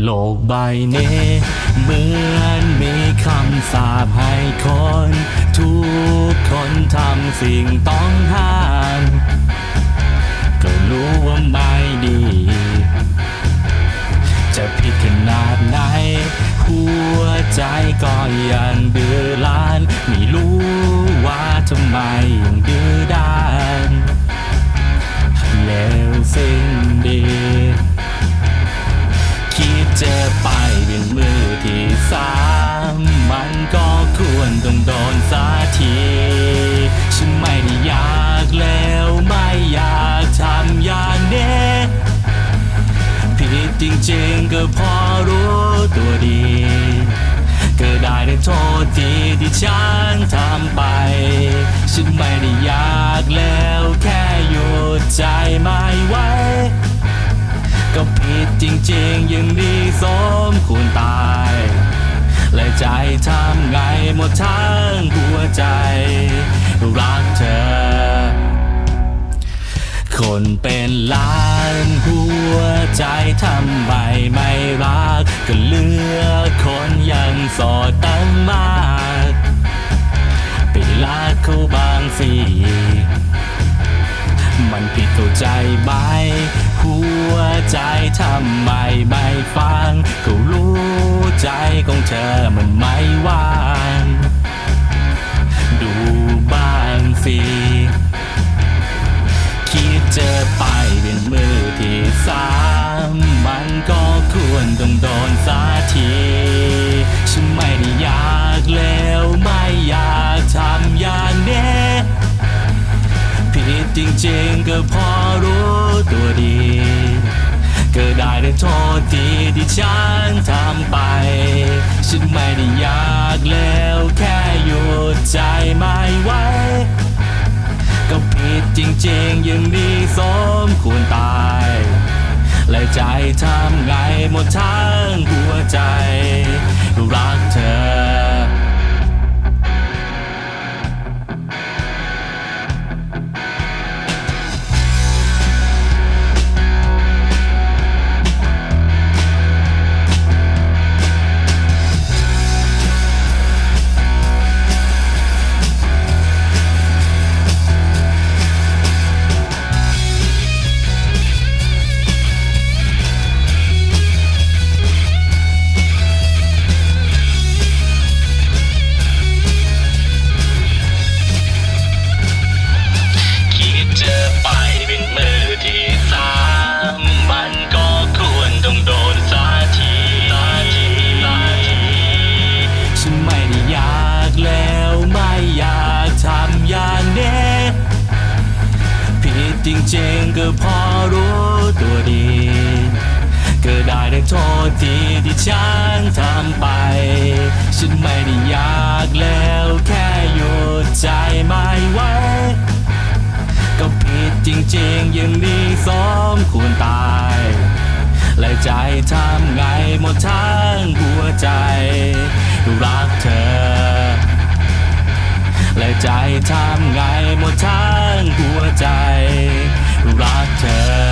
โลกใบนี้เหมือนมีคำสาปให้คน ทุกคนทำสิ่งต้องห้าม ก็รู้ว่าไม่ดี จะผิดขนาดไหน หัวใจก็ยังดื้อล้าน ไม่รู้ว่าทำไมยังดื้อด้าน จริงๆ ก็พอรู้ตัวดี ก็ได้แต่โทษทีที่ฉันทำไป ฉันไม่ได้อยากแล้วแค่หยุดใจไม่ไหวก็ผิดจริงๆยังดีสมควรตาย และใจทำไงหมดทั้งหัวใจ รักเธอ คนเป็นล้านหัว วใจทำไมไม่รัก ก็เลือกคนยังโสดตั้งมากไปรักเขาบางสิมันผิดเข้าใจไหมหัวใจทำไมไม่ฟังก็รู้ใจของเธอมันไม่ว่าง ดูบ้างสิ ควรต้องโดนสักทีฉันไม่ได้อยากแล้วไม่อยากทำอย่างนี้ผิดจริงๆก็พอรู้ตัวดี ก็ได้แต่โทษทีที่ฉันทำไป ฉันไม่ได้อยากแล้วแค่หยุดใจไม่ไหวก็ผิดจริงๆยังดีสมควรตาย และใจทำไงหมดทั้งหัวใจ รักเธอ จริงก็พอรู้ตัวดี ก็ได้แต่โทษทีที่ฉันทำไป ฉันไม่ได้อยากแล้วแค่หยุดใจไม่ไหวก็ผิดจริงๆยังดีสมควรตาย และใจทำไงหมดทั้งหัวใจ รักเธอและใจทำไงหมดทั้งหัวใจ รักเธอ